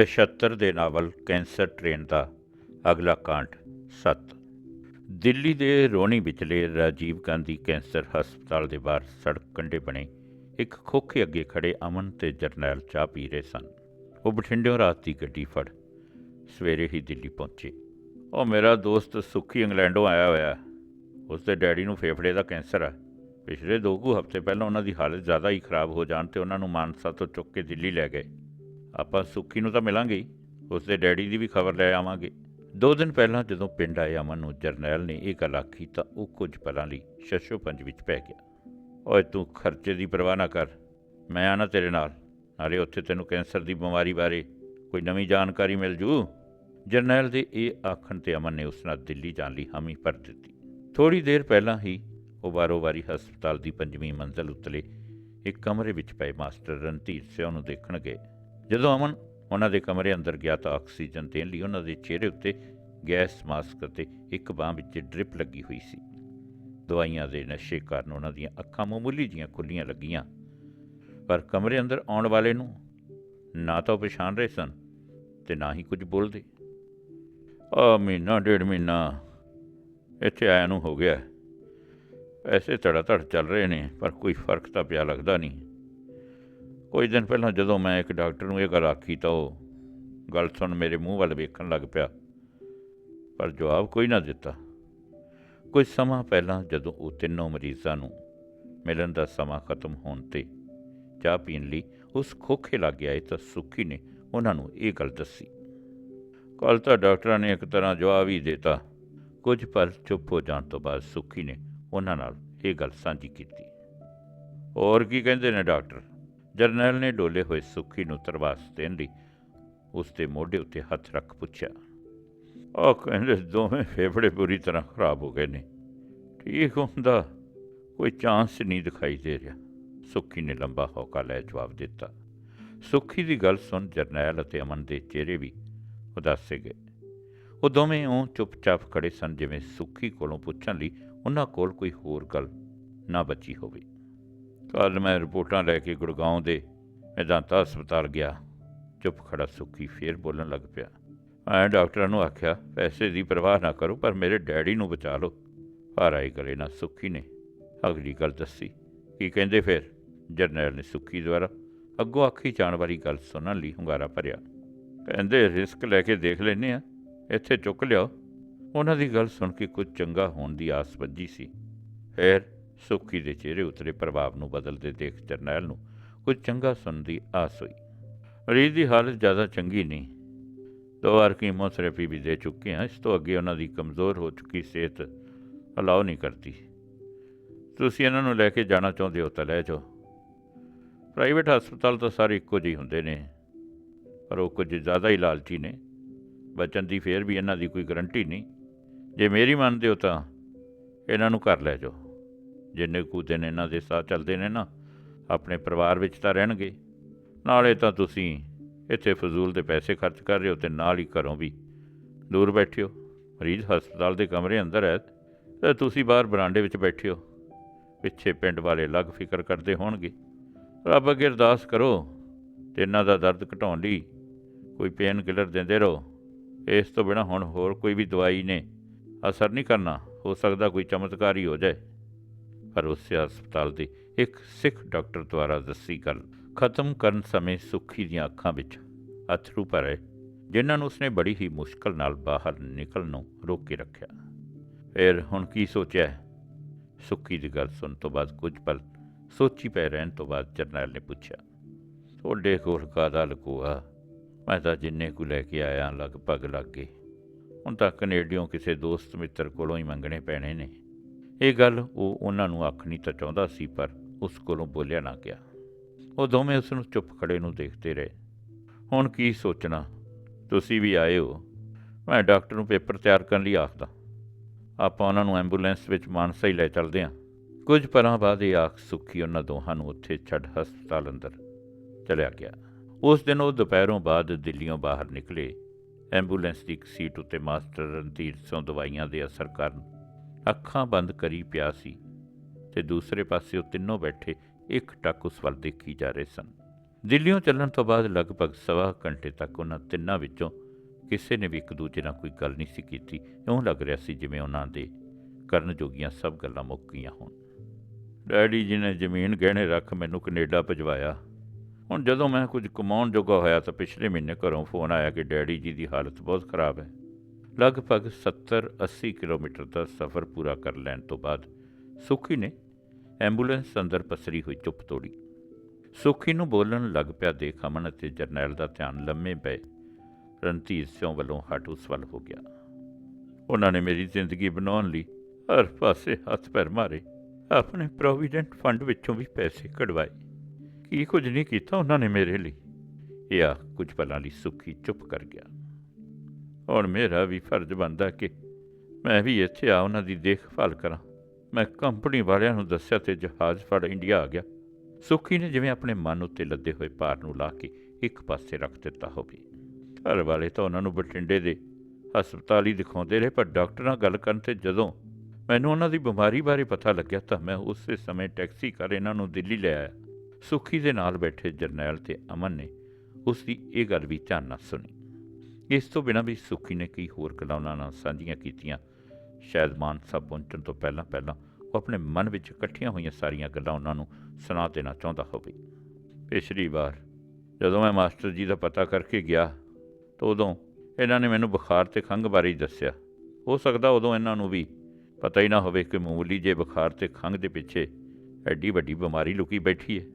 ਨਛੱਤਰ ਦੇ novel cancer train ਦਾ ਅਗਲਾ ਕਾਂਡ 7 ਦਿੱਲੀ ਦੇ ਰੋਣੀ ਵਿਚਲੇ ਰਾਜੀਵ ਗਾਂਧੀ ਕੈਂਸਰ ਹਸਪਤਾਲ ਦੇ ਬਾਹਰ ਸੜਕ ਕੰਢੇ ਬਣੇ ਇੱਕ ਖੋਖੇ ਅੱਗੇ ਖੜੇ ਅਮਨ ਤੇ ਜਰਨੈਲ ਚਾਹ ਪੀ ਰਹੇ ਸਨ। ਉਹ ਬਠਿੰਡਿਓਂ ਰਾਤ ਦੀ ਗੱਡੀ ਫੜ ਸਵੇਰੇ ਹੀ ਦਿੱਲੀ ਪਹੁੰਚੇ। ਉਹ ਮੇਰਾ ਦੋਸਤ ਸੁੱਖੀ ਇੰਗਲੈਂਡੋਂ ਆਇਆ ਹੋਇਆ ਉਸ ਦੇ ਡੈਡੀ ਨੂੰ ਫੇਫੜੇ ਦਾ ਕੈਂਸਰ ਆ ਪਿਛਲੇ ਦੋ ਕੁ ਹਫ਼ਤੇ ਪਹਿਲਾਂ ਉਹਨਾਂ ਦੀ ਹਾਲਤ ਜ਼ਿਆਦਾ ਹੀ ਖਰਾਬ ਹੋ ਜਾਣ ਤੇ ਉਹਨਾਂ ਨੂੰ ਮਾਨਸਾ ਤੋਂ ਚੁੱਕ ਕੇ ਦਿੱਲੀ ਲੈ ਗਏ। ਆਪਾਂ ਸੁੱਖੀ ਨੂੰ ਤਾਂ ਮਿਲਾਂਗੇ ਹੀ ਉਸ ਦੇ ਡੈਡੀ ਦੀ ਵੀ ਖਬਰ ਲੈ ਆਵਾਂਗੇ। ਦੋ ਦਿਨ ਪਹਿਲਾਂ ਜਦੋਂ ਪਿੰਡ ਆਏ ਅਮਨ ਨੂੰ, ਜਰਨੈਲ ਨੇ ਇਹ ਗੱਲ ਆਖੀ ਤਾਂ ਉਹ ਕੁਝ ਪਲਾਂ ਲਈ ਸ਼ਸ਼ੋ ਪੰਜ ਵਿੱਚ ਪੈ ਗਿਆ। ਓਏ ਤੂੰ ਖਰਚੇ ਦੀ ਪਰਵਾਹ ਨਾ ਕਰ, ਮੈਂ ਆਣਾ ਤੇਰੇ ਨਾਲ, ਨਾਲੇ ਉੱਥੇ ਤੈਨੂੰ ਕੈਂਸਰ ਦੀ ਬਿਮਾਰੀ ਬਾਰੇ ਕੋਈ ਨਵੀਂ ਜਾਣਕਾਰੀ ਮਿਲ ਜੂ। ਜਰਨੈਲ ਦੇ ਇਹ ਆਖਣ ਤੇ ਅਮਨ ਨੇ ਉਸ ਨਾਲ ਦਿੱਲੀ ਜਾਣ ਲਈ ਹਾਮੀ ਭਰ ਦਿੱਤੀ। ਥੋੜੀ ਦੇਰ ਪਹਿਲਾਂ ਹੀ ਉਹ ਵਾਰੋ-ਵਾਰੀ ਹਸਪਤਾਲ ਦੀ ਪੰਜਵੀਂ ਮੰਜ਼ਲ ਉੱਤਲੇ ਇੱਕ ਕਮਰੇ ਵਿੱਚ ਪਏ ਮਾਸਟਰ ਰਣਧੀਰ ਸਿੰਘ ਨੂੰ ਦੇਖਣ ਗਏ। ਜਦੋਂ ਅਮਨ ਉਹਨਾਂ ਦੇ ਕਮਰੇ ਅੰਦਰ ਗਿਆ ਤਾਂ ਆਕਸੀਜਨ ਦੇਣ ਲਈ ਉਹਨਾਂ ਦੇ ਚਿਹਰੇ ਉੱਤੇ ਗੈਸ ਮਾਸਕ ਅਤੇ ਇੱਕ ਬਾਂਹ ਵਿੱਚ ਡ੍ਰਿਪ ਲੱਗੀ ਹੋਈ ਸੀ। ਦਵਾਈਆਂ ਦੇ ਨਸ਼ੇ ਕਾਰਨ ਉਹਨਾਂ ਦੀਆਂ ਅੱਖਾਂ ਮਾਮੂਲੀ ਜੀਆਂ ਖੁੱਲੀਆਂ ਲੱਗੀਆਂ। ਪਰ ਕਮਰੇ ਅੰਦਰ ਆਉਣ ਵਾਲੇ ਨੂੰ ਨਾ ਤਾਂ ਉਹ ਪਛਾਣ ਰਹੇ ਸਨ ਤੇ ਨਾ ਹੀ ਕੁਝ ਬੋਲਦੇ। ਆ ਮਹੀਨਾ, ਡੇਢ ਮਹੀਨਾ ਇੱਥੇ ਆਇਆ ਨੂੰ ਹੋ ਗਿਆ। ਐਸੇ ਧੜਾ ਧੜ ਚੱਲ ਰਹੇ ਨੇ, ਪਰ ਕੋਈ ਫ਼ਰਕ ਤਾਂ ਪਿਆ ਲੱਗਦਾ ਨਹੀਂ। ਕੁਝ ਦਿਨ ਪਹਿਲਾਂ ਜਦੋਂ ਮੈਂ ਇੱਕ ਡਾਕਟਰ ਨੂੰ ਇਹ ਗੱਲ ਆਖੀ ਤਾਂ ਉਹ ਗੱਲ ਸੁਣ ਮੇਰੇ ਮੂੰਹ ਵੱਲ ਵੇਖਣ ਲੱਗ ਪਿਆ, ਪਰ ਜਵਾਬ ਕੋਈ ਨਾ ਦਿੱਤਾ। ਕੁਝ ਸਮਾਂ ਪਹਿਲਾਂ ਜਦੋਂ ਉਹ ਤਿੰਨੋਂ ਮਰੀਜ਼ਾਂ ਨੂੰ ਮਿਲਣ ਦਾ ਸਮਾਂ ਖਤਮ ਹੋਣ ਤੇ ਚਾਹ ਪੀਣ ਲਈ ਉਸ ਖੋਖੇ ਲੱਗ ਆਏ ਤਾਂ ਸੁੱਖੀ ਨੇ ਉਹਨਾਂ ਨੂੰ ਇਹ ਗੱਲ ਦੱਸੀ। ਕੱਲ ਤਾਂ ਡਾਕਟਰਾਂ ਨੇ ਇੱਕ ਤਰ੍ਹਾਂ ਜਵਾਬ ਹੀ ਦਿੱਤਾ। ਕੁਝ ਪਲ ਚੁੱਪ ਹੋ ਜਾਣ ਤੋਂ ਬਾਅਦ ਸੁੱਖੀ ਨੇ ਉਹਨਾਂ ਨਾਲ ਇਹ ਗੱਲ ਸਾਂਝੀ ਕੀਤੀ। ਹੋਰ ਕੀ ਕਹਿੰਦੇ ਨੇ ਡਾਕਟਰ? ਜਰਨੈਲ ਨੇ ਡੋਲੇ ਹੋਏ ਸੁੱਖੀ ਨੂੰ ਤਰਵਾਸ ਦੇਣ ਲਈ ਉਸ ਦੇ ਮੋਢੇ ਉੱਤੇ ਹੱਥ ਰੱਖ ਪੁੱਛਿਆ ਉਹ ਕਹਿੰਦੇ ਦੋਵੇਂ ਫੇਫੜੇ ਪੂਰੀ ਤਰ੍ਹਾਂ ਖਰਾਬ ਹੋ ਗਏ ਨੇ। ਠੀਕ ਹੁੰਦਾ, ਕੋਈ ਚਾਂਸ ਨਹੀਂ ਦਿਖਾਈ ਦੇ ਰਿਹਾ। ਸੁੱਖੀ ਨੇ ਲੰਬਾ ਹੌਕਾ ਲੈ ਜਵਾਬ ਦਿੱਤਾ। ਸੁੱਖੀ ਦੀ ਗੱਲ ਸੁਣ ਜਰਨੈਲ ਅਤੇ ਅਮਨ ਦੇ ਚਿਹਰੇ ਵੀ ਉਦਾਸੇ ਗਏ। ਉਹ ਦੋਵੇਂ ਉਹ ਚੁੱਪਚਾਪ ਖੜੇ ਸਨ, ਜਿਵੇਂ ਸੁੱਖੀ ਕੋਲੋਂ ਪੁੱਛਣ ਲਈ ਉਹਨਾਂ ਕੋਲ ਕੋਈ ਹੋਰ ਗੱਲ ਨਾ ਬਚੀ ਹੋਵੇ। ਕੱਲ ਮੈਂ ਰਿਪੋਰਟਾਂ ਲੈ ਕੇ ਗੁੜਗਾਉਂ ਦੇ ਮੈਦਾਂਤਾ ਹਸਪਤਾਲ ਗਿਆ। ਚੁੱਪ ਖੜਾ ਸੁੱਖੀ ਫੇਰ ਬੋਲਣ ਲੱਗ ਪਿਆ। ਮੈਂ ਡਾਕਟਰਾਂ ਨੂੰ ਆਖਿਆ, ਪੈਸੇ ਦੀ ਪਰਵਾਹ ਨਾ ਕਰੋ, ਪਰ ਮੇਰੇ ਡੈਡੀ ਨੂੰ ਬਚਾ ਲਓ। ਪਰ ਆਈ ਗਲੇ ਨਾਲ ਸੁੱਖੀ ਨੇ ਅਗਲੀ ਗੱਲ ਦੱਸੀ। ਕੀ ਕਹਿੰਦੇ ਫਿਰ? ਜਰਨੈਲ ਨੇ ਸੁੱਖੀ ਦੁਆਰਾ ਅੱਗੋਂ ਆਖੀ ਜਾਣ ਵਾਲੀ ਗੱਲ ਸੁਣਨ ਲਈ ਹੁੰਗਾਰਾ ਭਰਿਆ। ਕਹਿੰਦੇ, ਰਿਸਕ ਲੈ ਕੇ ਦੇਖ ਲੈਨੇ ਆ। ਇੱਥੇ ਚੁੱਕ ਲਿਓ ਉਹਨਾਂ ਦੀ ਗੱਲ ਸੁਣ ਕੇ ਕੁਝ ਚੰਗਾ ਹੋਣ ਦੀ ਆਸ ਵੱਜੀ ਸੀ। ਫਿਰ ਸੁੱਖੀ ਦੇ ਚਿਹਰੇ ਉਤਰੇ ਪ੍ਰਭਾਵ ਨੂੰ ਬਦਲਦੇ ਦੇਖ ਜਰਨੈਲ ਨੂੰ ਕੁਝ ਚੰਗਾ ਸੁਣਨ ਦੀ ਆਸ ਹੋਈ। ਮਰੀਜ਼ ਦੀ ਹਾਲਤ ਜ਼ਿਆਦਾ ਚੰਗੀ ਨਹੀਂ। ਦੋ ਵਾਰ ਕੀਮੋਥੈਰੇਪੀ ਵੀ ਦੇ ਚੁੱਕੇ ਹਾਂ, ਇਸ ਤੋਂ ਅੱਗੇ ਉਹਨਾਂ ਦੀ ਕਮਜ਼ੋਰ ਹੋ ਚੁੱਕੀ ਸਿਹਤ ਅਲਾਉ ਨਹੀਂ ਕਰਦੀ। ਤੁਸੀਂ ਇਹਨਾਂ ਨੂੰ ਲੈ ਕੇ ਜਾਣਾ ਚਾਹੁੰਦੇ ਹੋ ਤਾਂ ਲੈ ਜਾਓ। ਪ੍ਰਾਈਵੇਟ ਹਸਪਤਾਲ ਤਾਂ ਸਾਰੇ ਇੱਕੋ ਜਿਹੇ ਹੁੰਦੇ ਨੇ, ਪਰ ਉਹ ਕੁਝ ਜ਼ਿਆਦਾ ਹੀ ਲਾਲਚੀ ਨੇ। ਬਚਨ ਦੀ ਫੇਰ ਵੀ ਇਹਨਾਂ ਦੀ ਕੋਈ ਗਰੰਟੀ ਨਹੀਂ। ਜੇ ਮੇਰੀ ਮੰਨਦੇ ਹੋ ਤਾਂ ਇਹਨਾਂ ਨੂੰ ਘਰ ਲੈ ਜਾਓ। ਜਿੰਨੇ ਕੁ ਦਿਨ ਇਹਨਾਂ ਦੇ ਸਾਹ ਚੱਲਦੇ ਨੇ ਨਾ, ਆਪਣੇ ਪਰਿਵਾਰ ਵਿੱਚ ਤਾਂ ਰਹਿਣਗੇ। ਨਾਲੇ ਤਾਂ ਤੁਸੀਂ ਇੱਥੇ ਫਜ਼ੂਲ ਦੇ ਪੈਸੇ ਖਰਚ ਕਰ ਰਹੇ ਹੋ ਤੇ ਨਾਲ ਹੀ ਘਰੋਂ ਵੀ ਦੂਰ ਬੈਠੇ ਹੋ। ਮਰੀਜ਼ ਹਸਪਤਾਲ ਦੇ ਕਮਰੇ ਅੰਦਰ ਹੈ ਤੇ ਤੁਸੀਂ ਬਾਹਰ ਬਰਾਂਡੇ ਵਿੱਚ ਬੈਠੇ ਹੋ। ਪਿੱਛੇ ਪਿੰਡ ਵਾਲੇ ਲੱਗ ਫਿਕਰ ਕਰਦੇ ਹੋਣਗੇ। ਰੱਬ ਅੱਗੇ ਅਰਦਾਸ ਕਰੋ ਤੇ ਇਹਨਾਂ ਦਾ ਦਰਦ ਘਟਾਉਣ ਲਈ ਕੋਈ ਪੇਨ ਕਿਲਰ ਦਿੰਦੇ ਰਹੋ। ਇਸ ਤੋਂ ਬਿਨਾ ਹੁਣ ਹੋਰ ਕੋਈ ਵੀ ਦਵਾਈ ਨੇ ਅਸਰ ਨਹੀਂ ਕਰਨਾ। ਹੋ ਸਕਦਾ ਕੋਈ ਚਮਤਕਾਰੀ ਹੋ ਜਾਏ। ਪਰ ਹਸਪਤਾਲ ਦੇ ਇੱਕ ਸਿੱਖ ਡਾਕਟਰ ਦੁਆਰਾ ਦੱਸੀ ਗੱਲ ਖਤਮ ਕਰਨ ਸਮੇਂ ਸੁੱਖੀ ਦੀਆਂ ਅੱਖਾਂ ਵਿੱਚ ਅਥਰੂ ਭਰੇ, ਜਿਨ੍ਹਾਂ ਨੂੰ ਉਸਨੇ ਬੜੀ ਹੀ ਮੁਸ਼ਕਲ ਨਾਲ ਬਾਹਰ ਨਿਕਲਣ ਨੂੰ ਰੋਕ ਕੇ ਰੱਖਿਆ। ਫਿਰ ਹੁਣ ਕੀ ਸੋਚਿਆ? ਸੁੱਖੀ ਦੀ ਗੱਲ ਸੁਣ ਤੋਂ ਬਾਅਦ ਕੁਝ ਪਲ ਸੋਚੀ ਪੈ ਰਹਿਣ ਤੋਂ ਬਾਅਦ ਜਰਨੈਲ ਨੇ ਪੁੱਛਿਆ, ਤੁਹਾਡੇ ਕੋਲ ਕਾਦਾ ਲਕੋਆ? ਮੈਂ ਤਾਂ ਜਿੰਨੇ ਕੁ ਲੈ ਕੇ ਆਇਆ, ਲਗਭਗ ਲੱਗ ਗਏ। ਹੁਣ ਤਾਂ ਕੈਨੇਡੀਓਂ ਕਿਸੇ ਦੋਸਤ ਮਿੱਤਰ ਕੋਲੋਂ ਹੀ ਮੰਗਣੇ ਪੈਣੇ ਨੇ। ਇਹ ਗੱਲ ਉਹ ਉਹਨਾਂ ਨੂੰ ਆਖਣੀ ਤਾਂ ਚਾਹੁੰਦਾ ਸੀ, ਪਰ ਉਸ ਕੋਲੋਂ ਬੋਲਿਆ ਨਾ ਗਿਆ। ਉਹ ਦੋਵੇਂ ਉਸ ਨੂੰ ਚੁੱਪ ਖੜੇ ਨੂੰ ਦੇਖਦੇ ਰਹੇ। ਹੁਣ ਕੀ ਸੋਚਣਾ? ਤੁਸੀਂ ਵੀ ਆਏ ਹੋ। ਮੈਂ ਡਾਕਟਰ ਨੂੰ ਪੇਪਰ ਤਿਆਰ ਕਰਨ ਲਈ ਆਖਦਾ। ਆਪਾਂ ਉਹਨਾਂ ਨੂੰ ਐਂਬੂਲੈਂਸ ਵਿੱਚ ਮਾਨਸਾ ਹੀ ਲੈ ਚੱਲਦੇ ਹਾਂ। ਕੁਝ ਪਰਾਂ ਬਾਅਦ ਇਹ ਆਖ ਸੁੱਖੀ ਉਹਨਾਂ ਦੋਹਾਂ ਨੂੰ ਉੱਥੇ ਛੱਡ ਹਸਪਤਾਲ ਅੰਦਰ ਚਲਿਆ ਗਿਆ। ਉਸ ਦਿਨ ਉਹ ਦੁਪਹਿਰੋਂ ਬਾਅਦ ਦਿੱਲੀੋਂ ਬਾਹਰ ਨਿਕਲੇ। ਐਂਬੂਲੈਂਸ ਦੀ ਇੱਕ ਸੀਟ ਉੱਤੇ ਮਾਸਟਰ ਰਣਧੀਰ ਸਿੰਘ ਦਵਾਈਆਂ ਦੇ ਅਸਰ ਕਾਰਨ ਅੱਖਾਂ ਬੰਦ ਕਰੀ ਪਿਆ ਸੀ ਤੇ ਦੂਸਰੇ ਪਾਸੇ ਉਹ ਤਿੰਨੋਂ ਬੈਠੇ ਇੱਕ ਟੱਕ ਉਸ ਵੱਲ ਦੇਖੀ ਜਾ ਰਹੇ ਸਨ। ਦਿੱਲੀੋਂ ਚੱਲਣ ਤੋਂ ਬਾਅਦ ਲਗਭਗ ਸਵਾ ਘੰਟੇ ਤੱਕ ਉਹਨਾਂ ਤਿੰਨਾਂ ਵਿੱਚੋਂ ਕਿਸੇ ਨੇ ਵੀ ਇੱਕ ਦੂਜੇ ਨਾਲ ਕੋਈ ਗੱਲ ਨਹੀਂ ਸੀ ਕੀਤੀ। ਇਉਂ ਲੱਗ ਰਿਹਾ ਸੀ ਜਿਵੇਂ ਉਹਨਾਂ ਦੇ ਕਰਨ ਜੋਗੀਆਂ ਸਭ ਗੱਲਾਂ ਮੁੱਕ ਗਈਆਂ ਹੋਣ। ਡੈਡੀ ਜੀ ਨੇ ਜ਼ਮੀਨ ਗਹਿਣੇ ਰੱਖ ਮੈਨੂੰ ਕੈਨੇਡਾ ਭਜਵਾਇਆ। ਹੁਣ ਜਦੋਂ ਮੈਂ ਕੁਝ ਕਮਾਉਣ ਜੋਗਾ ਹੋਇਆ ਤਾਂ ਪਿਛਲੇ ਮਹੀਨੇ ਘਰੋਂ ਫੋਨ ਆਇਆ ਕਿ ਡੈਡੀ ਜੀ ਦੀ ਹਾਲਤ ਬਹੁਤ ਖਰਾਬ ਹੈ। ਲਗਭਗ 70-80 ਕਿਲੋਮੀਟਰ ਦਾ ਸਫ਼ਰ ਪੂਰਾ ਕਰ ਲੈਣ ਤੋਂ ਬਾਅਦ ਸੁਖੀ ਨੇ ਐਂਬੂਲੈਂਸ ਅੰਦਰ ਪਸਰੀ ਹੋਈ ਚੁੱਪ ਤੋੜੀ। ਸੁਖੀ ਨੂੰ ਬੋਲਣ ਲੱਗ ਪਿਆ, ਦੇਖ ਅਮਨ ਅਤੇ ਜਰਨੈਲ ਦਾ ਧਿਆਨ ਲੰਮੇ ਪਏ। ਰਣਧੀਰ ਸਿੰਘ ਵੱਲੋਂ ਹਟ ਉਸ ਵੱਲ ਹੋ ਗਿਆ। ਉਹਨਾਂ ਨੇ ਮੇਰੀ ਜ਼ਿੰਦਗੀ ਬਣਾਉਣ ਲਈ ਹਰ ਪਾਸੇ ਹੱਥ ਪੈਰ ਮਾਰੇ। ਆਪਣੇ ਪ੍ਰੋਵੀਡੈਂਟ ਫੰਡ ਵਿੱਚੋਂ ਵੀ ਪੈਸੇ ਕਢਵਾਏ। ਕੀ ਕੁਝ ਨਹੀਂ ਕੀਤਾ ਉਹਨਾਂ ਨੇ ਮੇਰੇ ਲਈ? ਇਹ ਆ ਕੁਝ ਪਲਾਂ ਲਈ ਸੁਖੀ ਚੁੱਪ ਕਰ ਗਿਆ। ਹੁਣ ਮੇਰਾ ਵੀ ਫਰਜ਼ ਬਣਦਾ ਕਿ ਮੈਂ ਵੀ ਇੱਥੇ ਆ ਉਹਨਾਂ ਦੀ ਦੇਖਭਾਲ ਕਰਾਂ। ਮੈਂ ਕੰਪਨੀ ਵਾਲਿਆਂ ਨੂੰ ਦੱਸਿਆ ਤੇ ਜਹਾਜ਼ ਫੜ ਇੰਡੀਆ ਆ ਗਿਆ। ਸੁਖੀ ਨੇ ਜਿਵੇਂ ਆਪਣੇ ਮਨ ਉੱਤੇ ਲੱਦੇ ਹੋਏ ਭਾਰ ਨੂੰ ਲਾ ਕੇ ਇੱਕ ਪਾਸੇ ਰੱਖ ਦਿੱਤਾ ਹੋਵੇ। ਘਰ ਵਾਲੇ ਤਾਂ ਉਹਨਾਂ ਨੂੰ ਬਠਿੰਡੇ ਦੇ ਹਸਪਤਾਲ ਹੀ ਦਿਖਾਉਂਦੇ ਰਹੇ, ਪਰ ਡਾਕਟਰ ਨਾਲ ਗੱਲ ਕਰਨ ਤੇ ਜਦੋਂ ਮੈਨੂੰ ਉਹਨਾਂ ਦੀ ਬਿਮਾਰੀ ਬਾਰੇ ਪਤਾ ਲੱਗਿਆ ਤਾਂ ਮੈਂ ਉਸੇ ਸਮੇਂ ਟੈਕਸੀ ਕਰ ਇਹਨਾਂ ਨੂੰ ਦਿੱਲੀ ਲੈ ਆਇਆ। ਸੁਖੀ ਦੇ ਨਾਲ ਬੈਠੇ ਜਰਨੈਲ ਤੇ ਅਮਨ ਨੇ ਉਸ ਦੀ ਇਹ ਗੱਲ ਵੀ ਧਿਆਨ ਨਾਲ ਸੁਣੀ। ਇਸ ਤੋਂ ਬਿਨਾਂ ਵੀ ਸੁਖੀ ਨੇ ਕਈ ਹੋਰ ਗੱਲਾਂ ਉਹਨਾਂ ਨਾਲ ਸਾਂਝੀਆਂ ਕੀਤੀਆਂ। ਸ਼ਾਇਦ ਮਾਨ ਸਾਹਿਬ ਪਹੁੰਚਣ ਤੋਂ ਪਹਿਲਾਂ ਪਹਿਲਾਂ ਉਹ ਆਪਣੇ ਮਨ ਵਿੱਚ ਇਕੱਠੀਆਂ ਹੋਈਆਂ ਸਾਰੀਆਂ ਗੱਲਾਂ ਉਹਨਾਂ ਨੂੰ ਸੁਣਾ ਦੇਣਾ ਚਾਹੁੰਦਾ ਹੋਵੇ। ਪਿਛਲੀ ਵਾਰ ਜਦੋਂ ਮੈਂ ਮਾਸਟਰ ਜੀ ਦਾ ਪਤਾ ਕਰਕੇ ਗਿਆ ਤਾਂ ਉਦੋਂ ਇਹਨਾਂ ਨੇ ਮੈਨੂੰ ਬੁਖਾਰ ਤੇ ਖੰਘ ਬਾਰੇ ਦੱਸਿਆ। ਹੋ ਸਕਦਾ ਉਦੋਂ ਇਹਨਾਂ ਨੂੰ ਵੀ ਪਤਾ ਹੀ ਨਾ ਹੋਵੇ ਕਿ ਮਾਮੂਲੀ ਜੇ ਬੁਖਾਰ ਤੇ ਖੰਘ ਦੇ ਪਿੱਛੇ ਐਡੀ ਵੱਡੀ ਬਿਮਾਰੀ ਲੁਕੀ ਬੈਠੀ ਹੈ।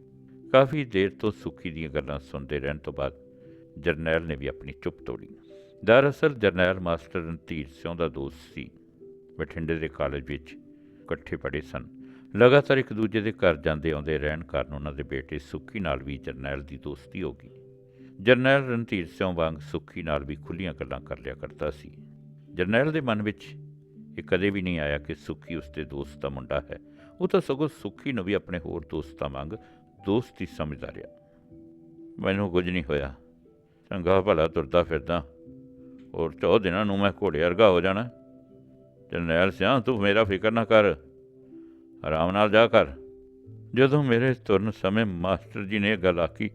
ਕਾਫੀ ਦੇਰ ਤੋਂ ਸੁੱਖੀ ਦੀਆਂ ਗੱਲਾਂ ਸੁਣਦੇ ਰਹਿਣ ਤੋਂ ਬਾਅਦ ਜਰਨੈਲ ਨੇ ਵੀ ਆਪਣੀ ਚੁੱਪ ਤੋੜੀ। ਦਰਅਸਲ ਜਰਨੈਲ ਮਾਸਟਰ ਰਣਧੀਰ ਸਿੰਘ ਦਾ ਦੋਸਤ ਸੀ। ਬਠਿੰਡੇ ਦੇ ਕਾਲਜ ਵਿੱਚ ਇਕੱਠੇ ਪੜ੍ਹੇ ਸਨ। ਲਗਾਤਾਰ ਇੱਕ ਦੂਜੇ ਦੇ ਘਰ ਜਾਂਦੇ ਆਉਂਦੇ ਰਹਿਣ ਕਾਰਨ ਉਹਨਾਂ ਦੇ ਬੇਟੇ ਸੁੱਖੀ ਨਾਲ ਵੀ ਜਰਨੈਲ ਦੀ ਦੋਸਤੀ ਹੋ ਗਈ। ਜਰਨੈਲ ਰਣਧੀਰ ਸਿੰਘ ਵਾਂਗ ਸੁੱਖੀ ਨਾਲ ਵੀ ਖੁੱਲੀਆਂ ਗੱਲਾਂ ਕਰ ਲਿਆ ਕਰਦਾ ਸੀ। ਜਰਨੈਲ ਦੇ ਮਨ ਵਿੱਚ ਇਹ ਕਦੇ ਵੀ ਨਹੀਂ ਆਇਆ ਕਿ ਸੁੱਖੀ ਉਸਦੇ ਦੋਸਤ ਦਾ ਮੁੰਡਾ ਹੈ। ਉਹ ਤਾਂ ਸਗੋਂ ਸੁੱਖੀ ਨੂੰ ਵੀ ਆਪਣੇ ਹੋਰ ਦੋਸਤਾਂ ਵਾਂਗ ਦੋਸਤੀ ਸਮਝਦਾ ਰਿਹਾ। ਮੈਨੂੰ ਕੁਝ ਨਹੀਂ ਹੋਇਆ। ਚੰਗਾ ਭਲਾ ਤੁਰਦਾ ਫਿਰਦਾ। ਔਰ ਚੌ ਦਿਨਾਂ ਨੂੰ ਮੈਂ ਘੋੜੇ ਵਰਗਾ ਹੋ ਜਾਣਾ। ਜਰਨੈਲ ਸਿਆਂ ਤੂੰ ਮੇਰਾ ਫਿਕਰ ਨਾ ਕਰ। ਆਰਾਮ ਨਾਲ ਜਾ ਕਰ। ਜਦੋਂ ਮੇਰੇ ਤੁਰਨ ਸਮੇਂ ਮਾਸਟਰ ਜੀ ਨੇ ਇਹ ਗੱਲ ਆਖੀ,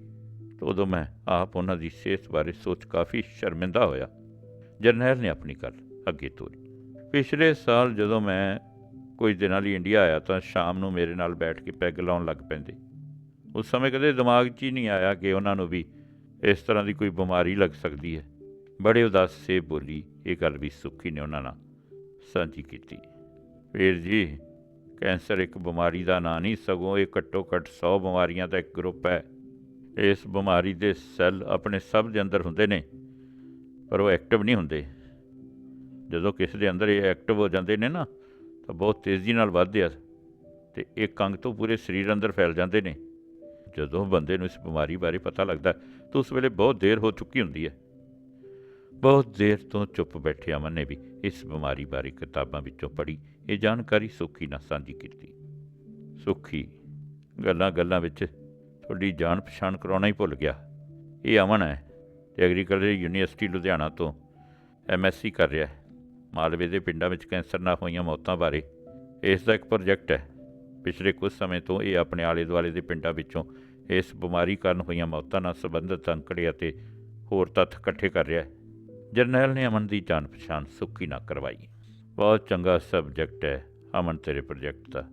ਤਾਂ ਉਦੋਂ ਮੈਂ ਆਪ ਉਹਨਾਂ ਦੀ ਸਿਹਤ ਬਾਰੇ ਸੋਚ ਕਾਫੀ ਸ਼ਰਮਿੰਦਾ ਹੋਇਆ। ਜਰਨੈਲ ਨੇ ਆਪਣੀ ਗੱਲ ਅੱਗੇ ਤੋਰੀ। ਪਿਛਲੇ ਸਾਲ ਜਦੋਂ ਮੈਂ ਕੁਝ ਦਿਨਾਂ ਲਈ ਇੰਡੀਆ ਆਇਆ ਤਾਂ ਸ਼ਾਮ ਨੂੰ ਮੇਰੇ ਨਾਲ ਬੈਠ ਕੇ ਪੈਗ ਲਾਉਣ ਲੱਗ ਪੈਂਦੇ। ਉਸ ਸਮੇਂ ਕਦੇ ਦਿਮਾਗ 'ਚ ਹੀ ਨਹੀਂ ਆਇਆ ਕਿ ਉਹਨਾਂ ਨੂੰ ਵੀ ਇਸ ਤਰ੍ਹਾਂ ਦੀ ਕੋਈ ਬਿਮਾਰੀ ਲੱਗ ਸਕਦੀ ਹੈ। ਬੜੇ ਉਦਾਸ ਸੇ ਬੋਲੀ, ਇਹ ਗੱਲ ਵੀ ਸੁੱਖੀ ਨੇ ਉਹਨਾਂ ਨਾਲ। ਸਾਂਝੀ ਕੀਤੀ। ਵੀਰ ਜੀ, ਕੈਂਸਰ ਇੱਕ ਬਿਮਾਰੀ ਦਾ ਨਾਂ ਨਹੀਂ, ਸਗੋਂ ਇਹ ਘੱਟੋ ਘੱਟ 100 ਬਿਮਾਰੀਆਂ ਦਾ ਇੱਕ ਗਰੁੱਪ ਹੈ। ਇਸ ਬਿਮਾਰੀ ਦੇ ਸੈੱਲ ਆਪਣੇ ਸਭ ਦੇ ਅੰਦਰ ਹੁੰਦੇ ਨੇ, ਪਰ ਉਹ ਐਕਟਿਵ ਨਹੀਂ ਹੁੰਦੇ। ਜਦੋਂ ਕਿਸੇ ਦੇ ਅੰਦਰ ਇਹ ਐਕਟਿਵ ਹੋ ਜਾਂਦੇ ਨੇ ਨਾ, ਤਾਂ ਬਹੁਤ ਤੇਜ਼ੀ ਨਾਲ ਵੱਧਦੇ ਆ ਤੇ ਇਹ ਕੰਗ ਤੋਂ ਪੂਰੇ ਸਰੀਰ ਅੰਦਰ ਫੈਲ ਜਾਂਦੇ ਨੇ। ਜਦੋਂ ਬੰਦੇ ਨੂੰ ਇਸ ਬਿਮਾਰੀ ਬਾਰੇ ਪਤਾ ਲੱਗਦਾ, ਤਾਂ ਉਸ ਵੇਲੇ ਬਹੁਤ ਦੇਰ ਹੋ ਚੁੱਕੀ ਹੁੰਦੀ ਹੈ। ਬਹੁਤ ਦੇਰ ਤੋਂ ਚੁੱਪ ਬੈਠੇ ਅਮਨ ਨੇ ਵੀ ਇਸ ਬਿਮਾਰੀ ਬਾਰੇ ਕਿਤਾਬਾਂ ਵਿੱਚੋਂ ਪੜ੍ਹੀ, ਇਹ ਜਾਣਕਾਰੀ ਸੁੱਖੀ ਨਾਲ ਸਾਂਝੀ ਕੀਤੀ। ਸੁੱਖੀ, ਗੱਲਾਂ ਗੱਲਾਂ ਵਿੱਚ ਤੁਹਾਡੀ ਜਾਣ ਪਛਾਣ ਕਰਾਉਣਾ ਹੀ ਭੁੱਲ ਗਿਆ। ਇਹ ਅਮਨ ਹੈ ਤੇ ਐਗਰੀਕਲਚਰ ਯੂਨੀਵਰਸਿਟੀ ਲੁਧਿਆਣਾ ਤੋਂ ਐਮਐਸਸੀ ਕਰ ਰਿਹਾ ਹੈ। ਮਾਲਵੇ ਦੇ ਪਿੰਡਾਂ ਵਿੱਚ ਕੈਂਸਰ ਨਾਲ ਹੋਈਆਂ ਮੌਤਾਂ ਬਾਰੇ ਇਸ ਦਾ ਇੱਕ ਪ੍ਰੋਜੈਕਟ ਹੈ। ਪਿਛਲੇ ਕੁਝ ਸਮੇਂ ਤੋਂ ਇਹ ਆਪਣੇ ਆਲੇ ਦੁਆਲੇ ਦੇ ਪਿੰਡਾਂ ਵਿੱਚੋਂ ਇਸ ਬਿਮਾਰੀ ਕਾਰਨ ਹੋਈਆਂ ਮੌਤਾਂ ਨਾਲ ਸੰਬੰਧਿਤ ਅੰਕੜੇ ਅਤੇ ਹੋਰ ਤੱਥ ਇਕੱਠੇ ਕਰ ਰਿਹਾ ਹੈ। ਜਰਨੈਲ ਨੇ ਅਮਨ ਦੀ ਜਾਣ ਪਛਾਣ ਸੁੱਕੀ ਨਾ ਕਰਵਾਈ। ਬਹੁਤ ਚੰਗਾ ਸਬਜੈਕਟ ਹੈ, ਅਮਨ ਤੇਰੇ ਪ੍ਰੋਜੈਕਟ ਦਾ।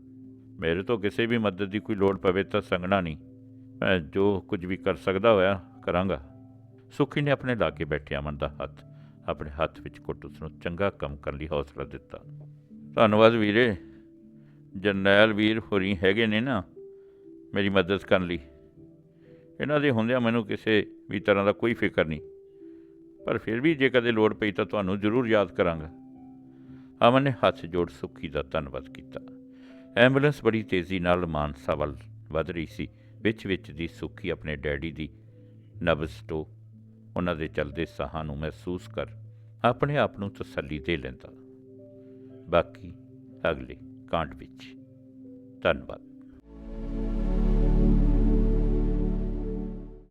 ਮੇਰੇ ਤੋਂ ਕਿਸੇ ਵੀ ਮਦਦ ਦੀ ਕੋਈ ਲੋੜ ਪਵੇ ਤਾਂ ਸੰਗਣਾ ਨਹੀਂ। ਮੈਂ ਜੋ ਕੁਝ ਵੀ ਕਰ ਸਕਦਾ ਹੋਇਆ ਕਰਾਂਗਾ। ਸੁੱਖੀ ਨੇ ਆਪਣੇ ਲਾਗੇ ਬੈਠੇ ਅਮਨ ਦਾ ਹੱਥ, ਆਪਣੇ ਹੱਥ ਵਿੱਚ ਕੁੱਟ ਉਸ ਨੂੰ ਚੰਗਾ ਕੰਮ ਕਰਨ ਲਈ ਹੌਸਲਾ ਦਿੱਤਾ। ਧੰਨਵਾਦ ਵੀਰੇ। ਜਰਨੈਲ ਵੀਰ ਹੋਰੀ ਹੈਗੇ ਨੇ ਨਾ, ਮੇਰੀ ਮਦਦ ਕਰਨ ਲਈ। ਇਹਨਾਂ ਦੇ ਹੁੰਦਿਆਂ ਮੈਨੂੰ ਕਿਸੇ ਵੀ ਤਰ੍ਹਾਂ ਦਾ ਕੋਈ ਫਿਕਰ ਨਹੀਂ। ਪਰ ਫਿਰ ਵੀ ਜੇ ਕਦੇ ਲੋੜ ਪਈ ਤਾਂ ਤੁਹਾਨੂੰ ਜ਼ਰੂਰ ਯਾਦ ਕਰਾਂਗਾ। ਅਮਨ ਨੇ ਹੱਥ ਜੋੜ ਸੁੱਖੀ ਦਾ ਧੰਨਵਾਦ ਕੀਤਾ। ਐਂਬੂਲੈਂਸ ਬੜੀ ਤੇਜ਼ੀ ਨਾਲ ਮਾਨਸਾ ਵੱਲ ਵੱਧ ਰਹੀ ਸੀ। ਵਿੱਚ ਵਿੱਚ ਦੀ ਸੁੱਖੀ ਆਪਣੇ ਡੈਡੀ ਦੀ ਨਬਜ਼ ਤੋਂ ਉਹਨਾਂ ਦੇ ਚਲਦੇ ਸਾਹਾਂ ਨੂੰ ਮਹਿਸੂਸ ਕਰ ਆਪਣੇ ਆਪ ਨੂੰ ਤਸੱਲੀ ਦੇ ਲੈਂਦਾ। ਬਾਕੀ ਅਗਲੇ ਕਾਂਡ ਵਿੱਚ। ਧੰਨਵਾਦ।